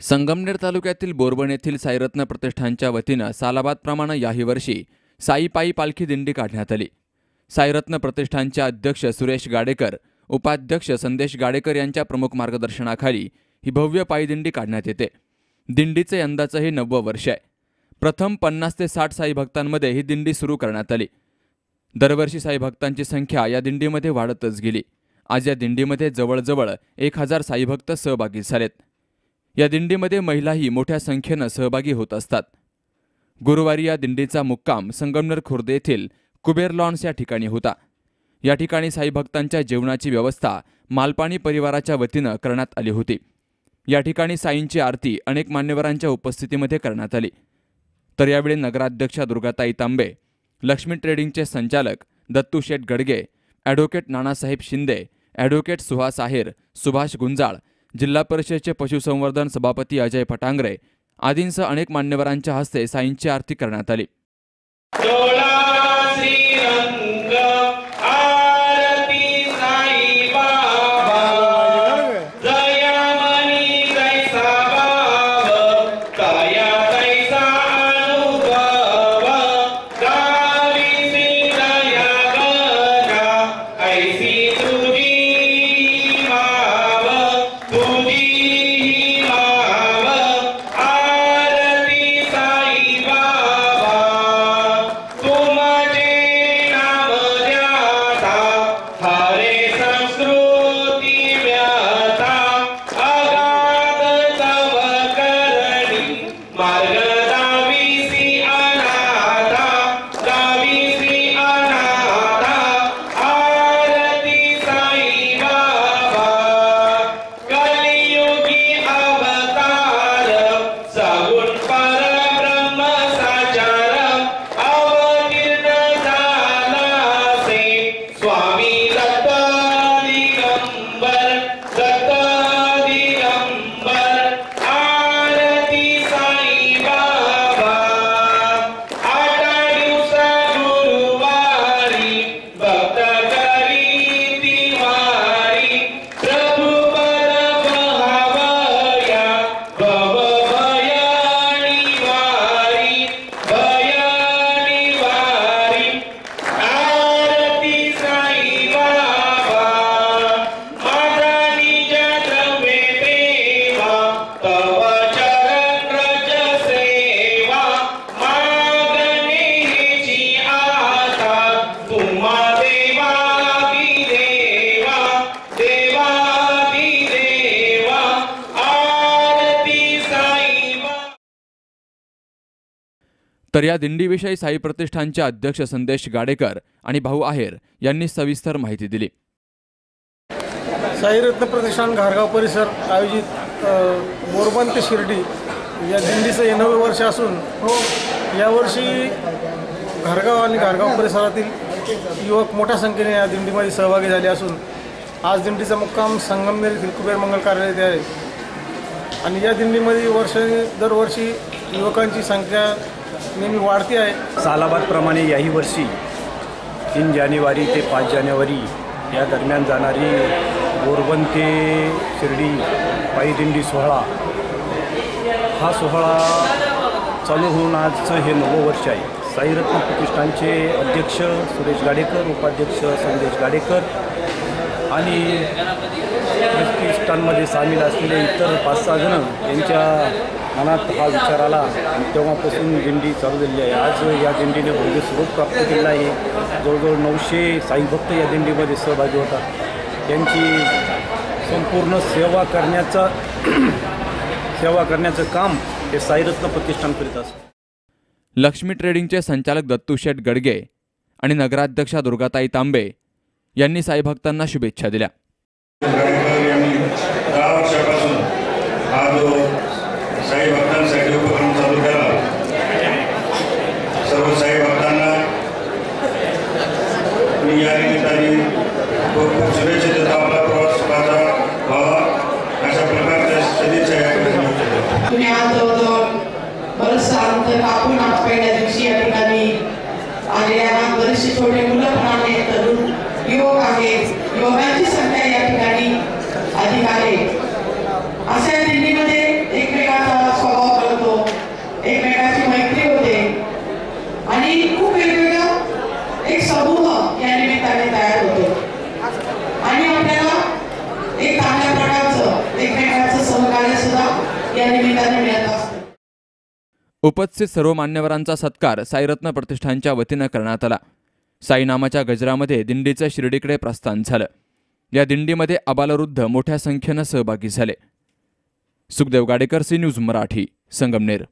संगमनेर तालुक्यातील बोरबण येथील साईरत्न प्रतिष्ठानच्या वतीनं सालाबादप्रमाणे याही वर्षी साईपायी पालखी दिंडी काढण्यात आली. साईरत्न प्रतिष्ठानचे अध्यक्ष सुरेश गाडेकर उपाध्यक्ष संदेश गाडेकर यांच्या प्रमुख मार्गदर्शनाखाली ही भव्य पायी दिंडी काढण्यात येते. दिंडीचे यंदाचं हे नववं वर्ष आहे. प्रथम पन्नास ते साठ साई भक्तांमध्ये ही दिंडी सुरू करण्यात आली. दरवर्षी साई भक्तांची संख्या या दिंडीमध्ये वाढतच गेली. आज या दिंडीमध्ये जवळजवळ एक हजार साईभक्त सहभागी झालेत. या दिंडीमध्ये महिलाही मोठ्या संख्येनं सहभागी होत असतात. गुरुवारी या दिंडीचा मुक्काम संगमनेर खुर्द येथील कुबेर लॉन्स या ठिकाणी होता. या ठिकाणी साई भक्तांच्या जेवणाची व्यवस्था मालपाणी परिवाराच्या वतीनं करण्यात आली होती. या ठिकाणी साईंची आरती अनेक मान्यवरांच्या उपस्थितीमध्ये करण्यात आली. तर यावेळी नगराध्यक्षा दुर्गाताई तांबे लक्ष्मी ट्रेडिंगचे संचालक दत्तू शेठ गडगे ॲडव्होकेट नानासाहेब शिंदे ॲडव्होकेट सुहास आहेर सुभाष गुंजाळ जिल्हा परिषदेचे पशुसंवर्धन सभापती अजय फटांगरे आदींसह अनेक मान्यवरांच्या हस्ते साईंची आरती करण्यात आली. तर या दिंडीविषयी साई प्रतिष्ठानचे अध्यक्ष संदेश गाडेकर आणि भाऊ आहेर यांनी सविस्तर माहिती दिली. साईरत्न प्रतिष्ठान घारगाव परिसर आयोजित अ, ते शिर्डी या दिंडीचं हे नवे वर्ष असून यावर्षी घारगाव आणि घारगाव परिसरातील युवक मोठ्या संख्येने या दिंडीमध्ये सहभागी झाले असून आज दिंडीचा मुक्काम संगमनेर येथील कुबेर मंगल कार्यालय आहे. आणि या दिंडीमध्ये वर्ष दरवर्षी युवकांची संख्या नेहमी वाढती आहे. सालाबादप्रमाणे याही वर्षी तीन जानेवारी ते पाच जानेवारी या दरम्यान जाणारी बोरबन ते शिर्डी पायदिंडी सोहळा हा सोहळा चालू होऊन आजचं हे नवं वर्ष आहे. साईरत्न प्रतिष्ठानचे अध्यक्ष सुरेश गाडेकर उपाध्यक्ष संदेश गाडेकर आणि प्रतिष्ठानमध्ये सामील असलेले इतर पाच सहा जण यांच्या मनात हा विचार आला. आणि तेव्हापासून दिंडी चालू झालेली आहे. आज या दिंडीने भव्य स्वरूप प्राप्त केलेलं आहे. जवळजवळ नऊशे साईभक्त या दिंडीमध्ये सहभागी होतात. त्यांची संपूर्ण सेवा करण्याचा सेवा करण्याचं काम हे साईरत्न प्रतिष्ठान करीत असतं. लक्ष्मी ट्रेडिंगचे संचालक दत्तू शेठ गडगे आणि नगराध्यक्षा दुर्गाताई तांबे यांनी साईभक्तांना शुभेच्छा दिल्या. दहा वर्षापासून हा जो साई युवक युवकांची संख्या या ठिकाणी अधिक आहे अशा दिंडीमध्ये स्वभाव मैत्री होते. आणि खूप वेगवेगळा एक समूह या निमित्ताने तयार होतो. आणि आपल्याला एक चांगल्या प्रकारचं एकमेकांचं सहकार्य सुद्धा या निमित्ताने मिळत उपस्थित सर्व मान्यवरांचा सत्कार साईरत्न प्रतिष्ठानच्या वतीनं करण्यात आला. साईनामाच्या गजरामध्ये दिंडीचं शिर्डीकडे प्रस्थान झालं. या दिंडीमध्ये अबालवृद्ध मोठ्या संख्येनं सहभागी झाले. Sukhdev Gadekar C news Marathi Sangamner.